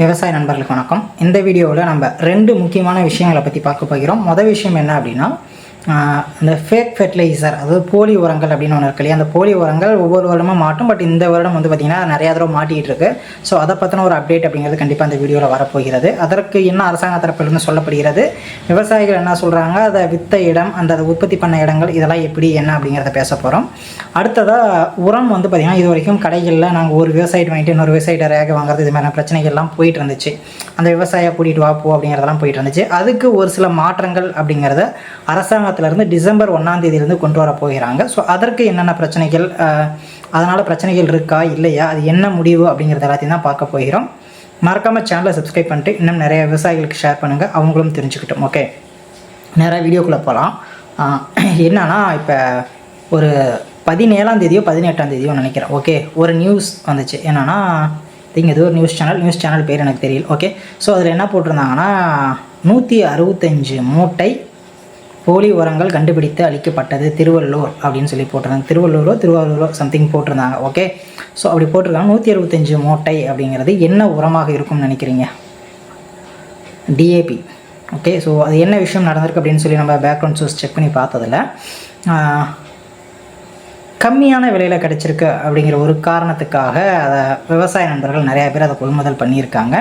விவசாய நண்பர்களுக்கு வணக்கம். இந்த வீடியோவில் நம்ம ரெண்டு முக்கியமான விஷயங்களை பற்றி பார்க்க போகிறோம். மொதல் விஷயம் என்ன அப்படின்னா இந்த ஃபேக் ஃபெர்டிலைசர் அதாவது போலி உரங்கள் அப்படின்னு ஒன்று இருக்கு இல்லையா? அந்த போலி உரங்கள் ஒவ்வொரு வருடமும் மாட்டும். பட் இந்த வருடம் வந்து பார்த்திங்கன்னா நிறையா தடவை மாட்டிகிட்டு இருக்கு. ஸோ அதை பற்றின ஒரு அப்டேட் அப்படிங்கிறது கண்டிப்பாக அந்த வீடியோவில் வரப்போகிறது. அதற்கு என்ன அரசாங்க தரப்பிலிருந்து சொல்லப்படுகிறது? விவசாயிகள் என்ன சொல்கிறாங்க அதை வித்த இடம் அந்த அதை உற்பத்தி பண்ண இடங்கள் இதெல்லாம் எப்படி என்ன அப்படிங்கிறத பேச போகிறோம் அடுத்ததாக உரம் வந்து பார்த்திங்கன்னா இது வரைக்கும் கடைகளில் நாங்கள் ஒரு விவசாயிட்டு வாங்கிட்டு இன்னொரு விவசாயிட்ட ரேக வாங்குறது இது மாதிரியான பிரச்சனைகள்லாம் போயிட்டு இருந்துச்சு. அந்த விவசாயியை கூட்டிகிட்டு வா போ அப்படிங்கிறதெல்லாம் போயிட்டு இருந்துச்சு. அதுக்கு ஒரு சில மாற்றங்கள் அப்படிங்கிறத அரசாங்க அரசாங்கத்திலேருந்து டிசம்பர் ஒன்றாம் தேதியிலேருந்து கொண்டு வர போகிறாங்க. ஸோ அதற்கு என்னென்ன பிரச்சனைகள் அதனால் பிரச்சனைகள் இருக்கா இல்லையா அது என்ன முடிவு அப்படிங்கிறது எல்லாத்தையும் தான் பார்க்க போகிறோம். மறக்காமல் சேனலை சப்ஸ்கிரைப் பண்ணிட்டு இன்னும் நிறைய விவசாயிகளுக்கு ஷேர் பண்ணுங்கள் அவங்களும் தெரிஞ்சுக்கிட்டோம் ஓகே நேராக வீடியோக்குள்ளே போகலாம் என்னன்னா இப்போ ஒரு பதினேழாம் தேதியோ பதினெட்டாம் தேதியோ நினைக்கிறேன் ஓகே ஒரு நியூஸ் வந்துச்சு. என்னென்னா இங்கே இது ஒரு நியூஸ் சேனல் நியூஸ் சேனல் பேர் எனக்கு தெரியல ஓகே ஸோ அதில் என்ன போட்டிருந்தாங்கன்னா நூற்றி அறுபத்தஞ்சு மூட்டை போலி உரங்கள் கண்டுபிடித்து அளிக்கப்பட்டது திருவள்ளூர் அப்படின்னு சொல்லி போட்டிருந்தாங்க. திருவள்ளூரோ திருவாரூரோ சம்திங் போட்டிருந்தாங்க. ஓகே ஸோ அப்படி போட்டிருக்காங்க. நூற்றி அறுபத்தஞ்சு மூட்டை அப்படிங்கிறது என்ன உரமாக இருக்கும்னு நினைக்கிறீங்க? டிஏபி ஓகே ஸோ அது என்ன விஷயம் நடந்திருக்கு அப்படின்னு சொல்லி நம்ம பேக்ரவுண்ட் சோர்ஸ் செக் பண்ணி பார்த்ததில் கம்மியான விலையில் கிடச்சிருக்கு அப்படிங்கிற ஒரு காரணத்துக்காக அதை விவசாய நண்பர்கள் நிறையா பேர் அதை கொள்முதல் பண்ணியிருக்காங்க.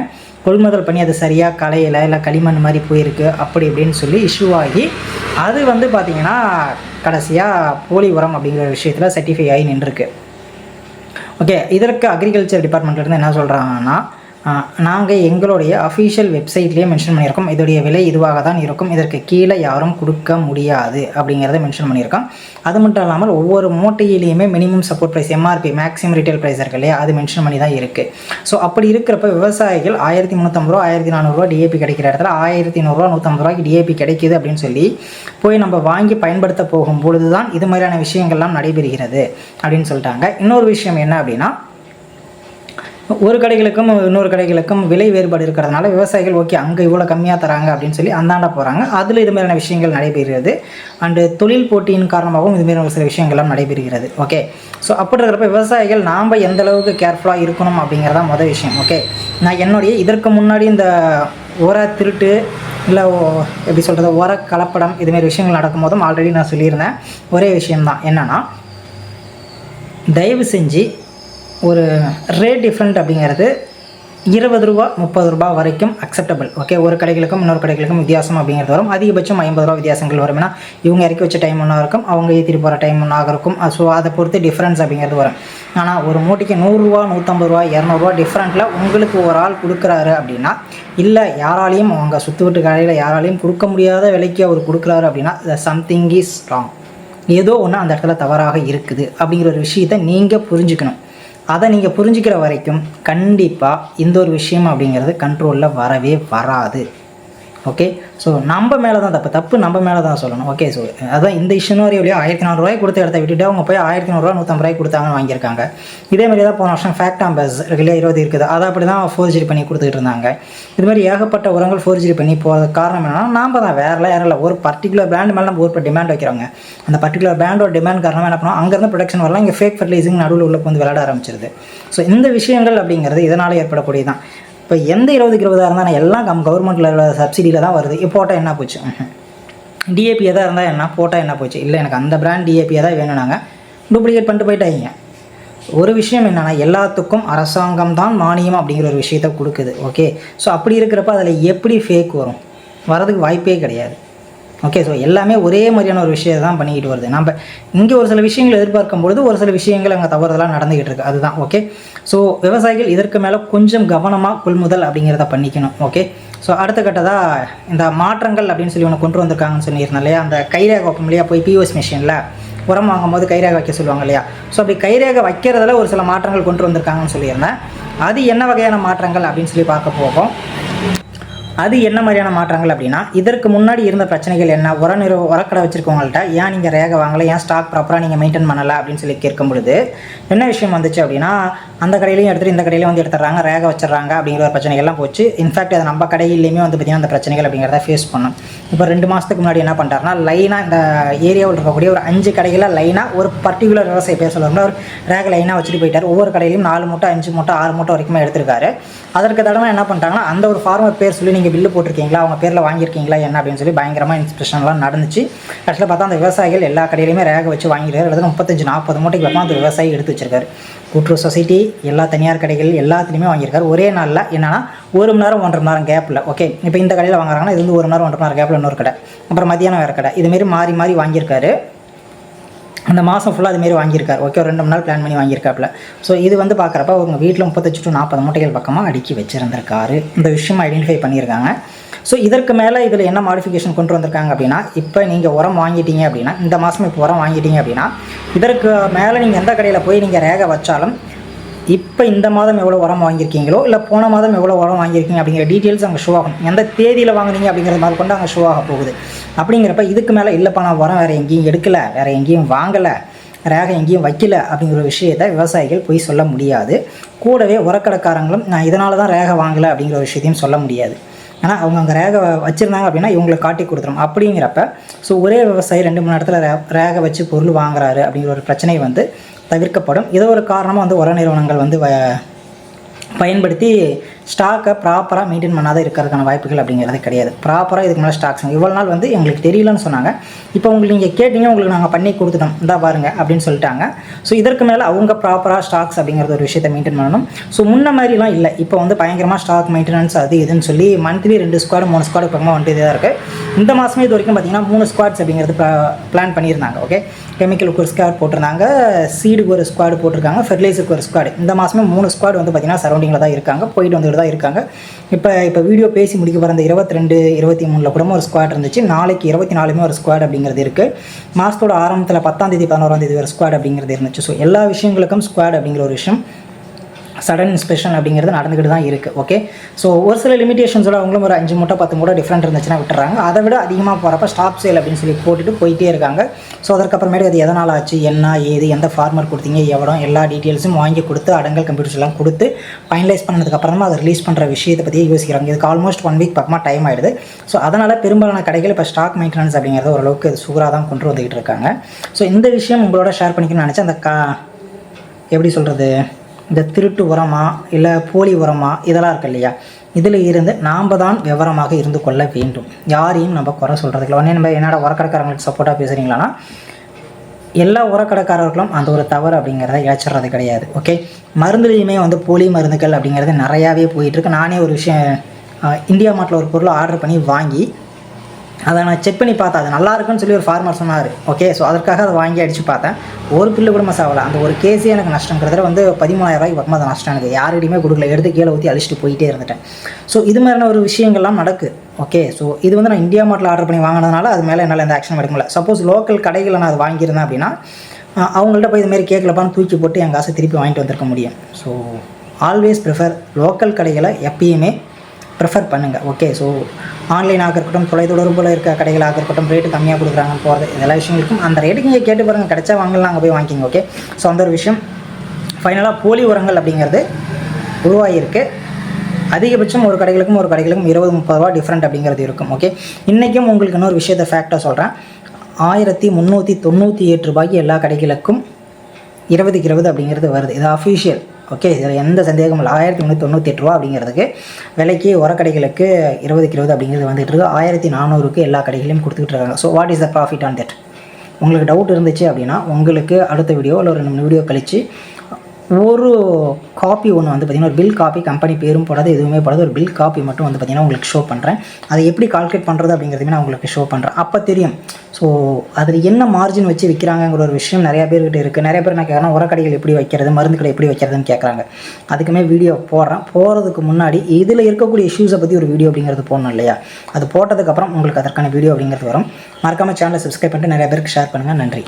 கொள்முதல் பண்ணி அது சரியாக களையில் இல்லை களிமண் மாதிரி போயிருக்கு அப்படி இப்படின்னு சொல்லி இஷ்யூ ஆகி அது வந்து பார்த்திங்கன்னா கடைசியாக போலி உரம் அப்படிங்கிற விஷயத்தில் சர்டிஃபை ஆகி நின்றுருக்கு. ஓகே இதற்கு அக்ரிகல்ச்சர் டிபார்ட்மெண்ட்லேருந்து என்ன சொல்கிறாங்கன்னா நாங்கள் எங்களுடைய அஃபீஷியல் வெப்சைட்லேயே மென்ஷன் பண்ணியிருக்கோம். இதோடைய விலை இதுவாக தான் இருக்கும். இதற்கு கீழே யாரும் கொடுக்க முடியாது அப்படிங்கிறத மென்ஷன் பண்ணியிருக்கோம். அது மட்டும் இல்லாமல் ஒவ்வொரு மூட்டையிலையுமே minimum support price MRP maximum retail price இருக்கு இல்லையா? அது மென்ஷன் பண்ணி தான் இருக்குது ஸோ அப்படி இருக்கிறப்ப விவசாயிகள் ஆயிரத்தி முந்நூற்றம்பது ரூபா ஆயிரத்தி நானூறுரூவா டிஏபி கிடைக்கிற இடத்துல ஆயிரத்தி நூறுரூவா நூற்றம்பது ரூபாய்க்கு டிஏபி கிடைக்குது அப்படின்னு சொல்லி போய் நம்ம வாங்கி பயன்படுத்த போகும்பொழுது தான் இது மாதிரியான விஷயங்கள்லாம் நடைபெறுகிறது அப்படின்னு சொல்லிட்டாங்க. இன்னொரு விஷயம் என்ன அப்படின்னா ஒரு கடைகளுக்கும் இன்னொரு கடைகளுக்கும் விலை வேறுபாடு இருக்கிறதுனால விவசாயிகள் ஓகே அங்கே இவ்வளோ கம்மியாக தராங்க அப்படின்னு சொல்லி அந்தாண்ட போகிறாங்க அதில் இது மாதிரியான விஷயங்கள் நடைபெறுகிறது. அண்டு தொழில் போட்டியின் காரணமாகவும் இது மாதிரி ஒரு சில விஷயங்கள்லாம் நடைபெறுகிறது. ஓகே. ஸோ அப்படி இருக்கிறப்ப விவசாயிகள் நாம் எந்த அளவுக்கு கேர்ஃபுல்லாக இருக்கணும் அப்படிங்கிறதான் மொதல் விஷயம். ஓகே. நான் என்னுடைய இதற்கு முன்னாடி இந்த உர திருட்டு இல்லை ஓ- எப்படி சொல்கிறது உர கலப்படம் இதுமாரி விஷயங்கள் நடக்கும்போதும் ஆல்ரெடி நான் சொல்லியிருந்தேன். ஒரே விஷயம்தான் என்னென்னா தயவு செஞ்சு ஒரு ரேட் டிஃப்ரெண்ட் அப்படிங்கிறது இருபது ரூபா முப்பது ரூபா வரைக்கும் அக்செப்டபிள் ஓகே ஒரு கடைகளுக்கும் இன்னொரு கடைகளுக்கும் வித்தியாசம் அப்படிங்கிறது வரும். அதிகபட்சம் ஐம்பது ரூபா வித்தியாசங்கள் வரும். ஏன்னா இவங்க இறக்கி வச்ச டைம் ஒன்றா இருக்கும் அவங்க ஏற்றிட்டு போகிற டைம் ஒன்றாக இருக்கும். ஸோ அதை பொறுத்து டிஃப்ரென்ஸ் அப்படிங்கிறது வரும். ஆனால் ஒரு மூட்டைக்கு நூறுரூவா நூற்றம்பது ரூபா இரநூறுவா டிஃப்ரெண்ட்டில் உங்களுக்கு ஒரு ஆள் கொடுக்குறாரு அப்படின்னா இல்லை யாராலையும் அவங்க சுற்று விட்டு கடையில் யாராலையும் கொடுக்க முடியாத விலைக்கு அவர் கொடுக்குறாரு அப்படின்னா சம்திங் இஸ் ராங் ஏதோ ஒன்று அந்த இடத்துல தவறாக இருக்குது அப்படிங்கிற ஒரு விஷயத்தை நீங்கள் புரிஞ்சுக்கணும். அதை நீங்கள் புரிஞ்சுக்கிற வரைக்கும் கண்டிப்பாக இந்த ஒரு விஷயம் அப்படிங்கிறது கண்ட்ரோலில் வரவே வராது. ஓகே ஸோ நம்ம மேலே தான் தப்பு. தப்பு நம்ம மேலே தான் சொல்லணும். ஓகே ஸோ அதான் இந்த இஷ்யூன்னு வரையும் ஆயிரத்தி நானூறுரூவாய் கொடுத்த இடத்த விட்டுட்டு அவங்க போய் ஆயிரத்தி நூறுரூவா நூற்றம்பது ரூபாய் கொடுத்தாங்கன்னு வாங்கியிருக்காங்க. இதே மாதிரி தான் போன வருஷம் ஃபேக்ட் ஆம்பஸ் இருக்குல்லையா இருபது இருக்குது. அதை அப்படி தான் ஃபோர்ஜரி பண்ணி கொடுத்துட்டு இருந்தாங்க. இது மாதிரி ஏகப்பட்ட உரங்கள் ஃபோர்ஜரி பண்ணி போகிறதுக்கு காரணம் என்னன்னா நாம் தான் வேறலாம் யாரும் இல்லை. ஒரு பர்டிகுலர் பிராண்ட் மேலே நம்ம ஒரு டிமாண்ட் வைக்கிறாங்க அந்த பர்டிகுலர் பிராண்டோட டிமாண்ட் காரணமாக என்ன பண்ணுவோம்? அங்கேருந்து ப்ரொடக்ஷன் வரலாம். இங்கே ஃபேக் ஃபர்டிலைசிங் நடுவில் உள்ள வந்து விளையாட ஆரம்பிச்சிருது. ஸோ இந்த விஷயங்கள் அப்படிங்கிறது இதனால் ஏற்படக்கூடியதான் இப்போ எந்த இருபதுக்கு இருபதாக இருந்தால் எல்லாம் கம் கவர்மெண்ட்டில் சப்சிடியில் தான் வருது. இப்போ போட்டால் என்ன போச்சு? டிஏபி எதாக இருந்தால் என்ன? போட்டால் என்ன போச்சு? இல்லை எனக்கு அந்த பிராண்ட் டிஏபியாக தான் வேணும்னாங்க டூப்ளிகேட் பண்ணிட்டு போயிட்டாங்க ஒரு விஷயம் என்னென்னா எல்லாத்துக்கும் அரசாங்கம் தான் மானியம் அப்படிங்கிற ஒரு விஷயத்த கொடுக்குது. ஓகே ஸோ அப்படி இருக்கிறப்ப அதில் எப்படி ஃபேக் வரும்? வரதுக்கு வாய்ப்பே கிடையாது. ஓகே ஸோ எல்லாமே ஒரே மாதிரியான ஒரு விஷயத்தை தான் பண்ணிக்கிட்டு வருது. நம்ம இங்கே ஒரு சில விஷயங்கள் எதிர்பார்க்கும் பொழுது ஒரு சில விஷயங்கள் அங்கே தவறுதலாக நடந்துக்கிட்டு இருக்கு. அதுதான் ஓகே ஸோ விவசாயிகள் இதற்கு மேலே கொஞ்சம் கவனமாக கொள்முதல் அப்படிங்கிறத பண்ணிக்கணும் ஓகே ஸோ அடுத்த கட்டதாக இந்த மாற்றங்கள் அப்படின்னு சொல்லி ஒன்று கொண்டு வந்திருக்காங்கன்னு சொல்லியிருந்தேன் இல்லையா? அந்த கைரேகை வைப்போம் இல்லையா? போய் பிஓஎஸ் மிஷினில் உரம் வாங்கும்போது கைரேகை வைக்க சொல்லுவாங்க இல்லையா? ஸோ அப்படி கைரேகை வைக்கிறதுல ஒரு சில மாற்றங்கள் கொண்டு வந்திருக்காங்கன்னு சொல்லியிருந்தேன். அது என்ன வகையான மாற்றங்கள் அப்படின்னு சொல்லி பார்க்க போகும் அது என்ன மாதிரியான மாற்றங்கள் அப்படின்னா இதற்கு முன்னாடி இருந்த பிரச்சனைகள் என்ன? உர நிறு உரக்கடை வச்சிருக்கவங்கள்ட்ட ஏன் நீங்கள் ரேகை வாங்கலை? ஏன் ஸ்டாக் ப்ராப்பராக நீங்கள் மெயின்டைன் பண்ணலை? அப்படின்னு சொல்லி கேட்கும் பொழுது என்ன விஷயம் வந்துச்சு அப்படின்னா அந்த கடையிலையும் எடுத்துட்டு இந்த கடையிலையும் வந்து எடுத்துறாங்க ரேக வச்சிடுறாங்க அப்படிங்கிற ஒரு பிரச்சனைகள்லாம் போச்சு. இன்ஃபேக்ட் அது நம்ம கடையிலையுமே வந்து பார்த்திங்கன்னா அந்த பிரச்சனைகள் அப்படிங்கிறத ஃபேஸ் பண்ணோம். இப்போ ரெண்டு மாதத்துக்கு முன்னாடி என்ன பண்ணுறாருன்னா லைனாக இந்த ஏரியாவில் இருக்கக்கூடிய ஒரு அஞ்சு கடைகளில் லைனாக ஒரு பர்டிகுலர் விவசாய பேர் சொல்லுவாங்க ஒரு ரேகை லைனாக வச்சுட்டு போயிட்டார். ஒவ்வொரு கடையிலையும் நாலு மூட்டை அஞ்சு மூட்டை ஆறு மூட்டை வரைக்குமே எடுத்திருக்காரு. அதற்கு தடவை என்ன பண்ணுறாங்கன்னா அந்த ஒரு ஃபார்மர் பேர் சொல்லி நீங்கள் பில்லு போட்டிருக்கீங்களா? அவங்க பேரில் வாங்கியிருக்கீங்களா? என்ன அப்படின்னு சொல்லி பயங்கரமாக இன்ஸ்பிரேஷன்லாம் நடந்துச்சு. கடைசியில் பார்த்தா அந்த விவசாயிகள் எல்லா கடையிலையுமே ரேகை வச்சு வாங்கிடுறாரு அல்லது முப்பத்தஞ்சு நாற்பது மூட்டைக்கு பார்த்தா அந்த விவசாயி எடுத்து வச்சிருக்காரு. கூட்டுறவு சொசைட்டி எல்லா தனியார் கடைகள் எல்லாத்துலேயுமே வாங்கியிருக்காரு. ஒரே நாளில் என்னென்னா ஒரு மணி நேரம் ஒன்றரை மணி நேரம் கேப்பில் ஓகே இப்போ இந்த கடையில் வாங்குறாங்கன்னா இது வந்து ஒரு மணி நேரம் ஒன்றரை மணி நேரம் கேப்பில் இன்னொரு கடை. அப்புறம் மதியானம் வேறு கடை. இதுமாரி மாறி மாறி வாங்கியிருக்காரு. அந்த மாதம் ஃபுல்லாக அதுமாரி வாங்கியிருக்காரு. ஓகே ஒரு ரெண்டு மூணு நாள் பிளான் பண்ணி வாங்கியிருக்காப்புல. ஸோ இது வந்து பார்க்குறப்ப அவங்க வீட்டில் முப்பத்தஞ்சு டு நாற்பது மூட்டைகள் பக்கமாக அடுக்கி வச்சுருந்துருக்காரு. இந்த விஷயம் ஐடென்டிஃபை பண்ணியிருக்காங்க. ஸோ இதற்கு மேலே இதில் என்ன மாடிஃபிகேஷன் கொண்டு வந்திருக்காங்க அப்படின்னா இப்போ நீங்கள் உரம் வாங்கிட்டீங்க அப்படின்னா இந்த மாதம் இப்போ உரம் வாங்கிட்டீங்க அப்படின்னா இதற்கு மேலே நீங்கள் எந்த கடையில் போய் நீங்கள் ரேகை வச்சாலும் இப்போ இந்த மாதம் எவ்வளோ உரம் வாங்கியிருக்கீங்களோ இல்லை போன மாதம் எவ்வளோ உரம் வாங்கியிருக்கீங்க அப்படிங்கிற டீட்டெயில்ஸ் அங்கே ஷோ ஆகும் எந்த தேதியில் வாங்குறீங்க அப்படிங்கிற மாதிரி கொண்டு அங்கே ஷோ ஆக போகுது. அப்படிங்கிறப்ப இதுக்கு மேலே இல்லைப்பா நான் உரம் வேறு எங்கேயும் எடுக்கலை வேறு எங்கேயும் வாங்கலை ரேகை எங்கேயும் வைக்கல அப்படிங்கிற ஒரு விஷயத்தை விவசாயிகள் போய் சொல்ல முடியாது. கூடவே உரக்கடைக்காரங்களும் நான் இதனால தான் ரேகை வாங்கலை அப்படிங்கிற ஒரு விஷயத்தையும் சொல்ல முடியாது. ஏன்னா அவங்க அங்கே ரேகை வச்சுருந்தாங்க அப்படின்னா இவங்களுக்கு காட்டி கொடுத்துரும். அப்படிங்கிறப்ப ஸோ ஒரே விவசாயி ரெண்டு மூணு இடத்துல ரே ரேகை வச்சு பொருள் வாங்குறாரு அப்படிங்கிற ஒரு பிரச்சனை வந்து தவிர்க்கப்படும். இது ஒரு காரணமாக வந்து உர நிறுவனங்கள் வந்து வ- பயன்படுத்தி ஸ்டாக்கை ப்ராப்பராக மெயின்டைன் பண்ணாத இருக்கிறதுக்கான வாய்ப்புகள் அப்படிங்கிறது கிடையாது. ப்ராப்பராக இதுக்கு மேலே ஸ்டாக்ஸ் இவ்வளோ நாள் வந்து எங்களுக்கு தெரியலன்னு சொன்னாங்க. இப்போ உங்களுக்கு நீங்கள் கேட்டீங்க உங்களுக்கு நாங்கள் பண்ணி கொடுத்துட்டோம். இந்தா பாருங்க அப்படின்னு சொல்லிட்டாங்க. ஸோ இதற்கு மேலே அவங்க ப்ராப்பராக ஸ்டாக்ஸ் அப்படிங்கிறது ஒரு விஷயத்தை மெயின்டைன் பண்ணணும். ஸோ முன்ன மாதிரிலாம் இல்லை. இப்போ வந்து பயங்கரமாக ஸ்டாக் மெயின்டெனன்ஸ் அது இதுன்னு சொல்லி மந்த்லி ரெண்டு ஸ்குவாடு மூணு ஸ்குவாடு பக்கமாக வந்துட்டு தான் இருக்குது இந்த மாதமே இது வரைக்கும் பார்த்தீங்கன்னா மூணு ஸ்குவாட்ஸ் அப்படிங்கிறது பிளான் பண்ணியிருந்தாங்க. ஓகே கெமிக்கலுக்கு ஒரு ஸ்குவாட் போட்டிருந்தாங்க. சீடுக்கு ஒரு ஸ்குவாடு போட்டிருக்காங்க. ஃபெர்டிலைசருக்கு ஒரு ஸ்குவாடு இந்த மாதமே மூணு ஸ்குவாட் வந்து பார்த்தீங்கன்னா சரௌண்டிங்கில் தான் இருக்காங்க. போயிட்டு வந்துட்டு தான் இருக்காங்க. இப்போ இப்போ வீடியோ பேசி முடிக்க போகிற அந்த இருபத்தி ரெண்டு இருபத்தி மூணில் கூடமும் ஒரு ஸ்குவாட் இருந்துச்சு. நாளைக்கு இருபத்தி நாலுமே ஒரு ஸ்குவாட் அப்படிங்கிறது இருக்குது மாதத்தோட ஆரம்பத்தில் பத்தாம் தேதி பதினோராம் தேதி ஒரு ஸ்குவாட் அப்படிங்கிறது இருந்துச்சு. ஸோ எல்லா விஷயங்களுக்கும் ஸ்குவாட் அப்படிங்கிற ஒரு விஷயம் சடன் இன்ஸ்பெக்ஷன் அப்படிங்கிறது நடந்துக்கிட்டு தான் இருக்குது ஓகே ஸோ ஒரு சில லிமிடேஷன்ஸோட அவங்களும் ஒரு அஞ்சு மூட்டை பத்து மூட்டை டிஃப்ரெண்ட் இருந்துச்சுன்னா விட்டுறாங்க. அதை விட அதிகமாக போகிறப்ப ஸ்டாப் சேல் அப்படின்னு சொல்லி போட்டுட்டு போயிட்டே இருக்காங்க. ஸோ அதற்கப்புறமேட்டு அது எதனால் ஆச்சு என்ன ஏது எந்த ஃபார்மர் கொடுத்தீங்க எவ்வளோ எல்லா டீட்டெயில்ஸும் வாங்கி கொடுத்து அடங்கல் கம்ப்யூட்டர்ஸ் எல்லாம் கொடுத்து ஃபைனலைஸ் பண்ணதுக்கப்புறமா அதை ரிலீஸ் பண்ணுற விஷயத்தை பற்றியே யோசிக்கிறாங்க. இதுக்கு ஆல்மோஸ்ட் ஒன் வீக் பக்கமாக டைம் ஆகிடுது ஸோ அதனால் பெரும்பாலான கடைகள் இப்போ ஸ்டாக் மெயின்டெனன்ஸ் அப்படிங்கிறத ஓரளவுக்கு சூப்பராக தான் கொண்டு வந்துக்கிட்டு இருக்காங்க. ஸோ இந்த விஷயம் உங்களோட ஷேர் பண்ணிக்கணும்னு நினச்சேன். அந்த கா எப்படி சொல்கிறது இந்த திருட்டு உரமா இல்லை போலி உரமா இதெல்லாம் இருக்கு இல்லையா? இதில் இருந்து நாம் தான் விவரமாக இருந்து கொள்ள வேண்டும். யாரையும் நம்ம குறை சொல்கிறதுக்கு இல்லை. உடனே நம்ம என்னோட உரக்கடைக்காரங்களுக்கு சப்போர்ட்டாக பேசுகிறீங்களான்னா எல்லா உரக்கடைக்காரர்களும் அந்த ஒரு தவறு அப்படிங்கிறத இழைச்சிடுறது கிடையாது. ஓகே மருந்துலேயுமே வந்து போலி மருந்துகள் அப்படிங்கிறது நிறையாவே போயிட்டுருக்கு நானே ஒரு விஷயம் இந்தியா மாட்டில் ஒரு பொருளை ஆர்டர் பண்ணி வாங்கி அதை நான் செக் பண்ணி பார்த்தேன். அது நல்லா இருக்குன்னு சொல்லி ஒரு ஃபார்மர் சொன்னார். ஓகே ஸோ அதற்காக அதை வாங்கி அடித்து பார்த்தேன். ஒரு பில்லு கூட மிஸ் ஆகலை. அந்த ஒரு கேஸே எனக்கு நஷ்டங்கிறதுல வந்து பதிமூணாயிரம் ரூபாய்க்கு பக்கமாக அது நஷ்டம் எனக்கு. யாருக்கிட்டையுமே கொடுக்கல. எடுத்து கீழே ஊற்றி அழிச்சிட்டு போயிட்டே இருந்துட்டேன். ஸோ இது மாதிரியான ஒரு விஷயங்கள்லாம் நடக்கு. ஓகே ஸோ இது வந்து நான் இந்தியா மாட்டில் ஆர்டர் பண்ணி வாங்கினதுனால அது மேலே என்னால் எந்த ஆக்ஷன் எடுக்க முடியல. சப்போஸ் லோக்கல் கடைகளில் நான் அது வாங்கியிருந்தேன் அப்படின்னா அவங்கள்ட்ட போய் இதுமாரி கேட்கலப்பான்னு தூக்கி போட்டு என் காசை திருப்பி வாங்கிட்டு வந்திருக்க முடியும். ஸோ ஆல்வேஸ் ப்ரிஃபர் லோக்கல் கடைகளை எப்பயுமே ப்ரிஃபர் பண்ணுங்கள் ஓகே ஸோ ஆன்லைனாக இருக்கட்டும் தொலைத்தொடர்பில் இருக்க கடைகளாக இருக்கட்டும் ரேட்டு கம்மியாக கொடுக்குறாங்க போகிறது எல்லா விஷயங்களுக்கும் அந்த ரேட்டுக்கு நீங்கள் கேட்டு பாருங்கள் கிடச்சா வாங்கலாம் அங்கே போய் வாங்கிக்கிங்க ஓகே ஸோ அந்த ஒரு விஷயம். ஃபைனலாக போலி உரங்கள் அப்படிங்கிறது உருவாகியிருக்கு. அதிகபட்சம் ஒரு கடைகளுக்கும் ஒரு கடைகளுக்கும் இருபது முப்பது ரூபா டிஃப்ரெண்ட் அப்படிங்கிறது இருக்கும் ஓகே இன்றைக்கும் உங்களுக்கு இன்னொரு விஷயத்தை ஃபேக்டாக சொல்கிறேன் ஆயிரத்தி முந்நூற்றி தொண்ணூற்றி எட்டு ரூபாய்க்கு எல்லா கடைகளுக்கும் இருபதுக்கு இருபது அப்படிங்கிறது வருது. இது அஃபிஷியல் ஓகே இதில் எந்த சந்தேகமும் இல்லை. ஆயிரத்தி முந்நூற்றி தொண்ணூற்றி ரூபா அப்படிங்கிறதுக்கு விலைக்கு உரக்கடைகளுக்கு இருபதுக்கு இருபது அப்படிங்கிறது வந்துட்டு இருக்கு. ஆயிரத்தி நானூறுக்கு எல்லா கடைகளையும் கொடுத்துக்கிட்டு இருக்காங்க. So what is the profit on that உங்களுக்கு டவுட் இருந்துச்சு அப்படின்னா உங்களுக்கு அடுத்த வீடியோ இல்லை ஒரு ரெண்டு மூணு வீடியோ கழிச்சு ஒரு காப்பி ஒன்று வந்து பார்த்திங்கன்னா ஒரு பில் காப்பி கம்பெனி பேரும் போடாது எதுவுமே போடாது. ஒரு பில் காப்பி மட்டும் வந்து பார்த்திங்கன்னா உங்களுக்கு ஷோ பண்ணுறேன் அதை எப்படி கால்குலேட் பண்ணுறது அப்படிங்கிறதுமே நான் உங்களுக்கு ஷோ பண்ணுறேன் அப்போ தெரியும். ஸோ அதில் என்ன மார்ஜின் வச்சு விற்கிறாங்கங்கிற ஒரு விஷயம் நிறைய பேர்கிட்ட இருக்குது நிறைய பேர் நான் கேட்குறேன் உரக்கடைகள் எப்படி வைக்கிறது மருந்து கடை எப்படி வைக்கிறதுன்னு கேட்குறாங்க அதுக்குமே வீடியோ போடுறேன். போகிறதுக்கு முன்னாடி இதில் இருக்கக்கூடிய இஷ்யூஸை பற்றி ஒரு வீடியோ அப்படிங்கிறது போடணும் இல்லையா? அது போட்டதுக்கப்புறம் உங்களுக்கு அதற்கான வீடியோ அப்படிங்கிறது வரும். மறக்காமல் சேனலை சப்ஸ்கிரைப் பண்ணிட்டு நிறைய பேருக்கு ஷேர் பண்ணுங்கள் நன்றி.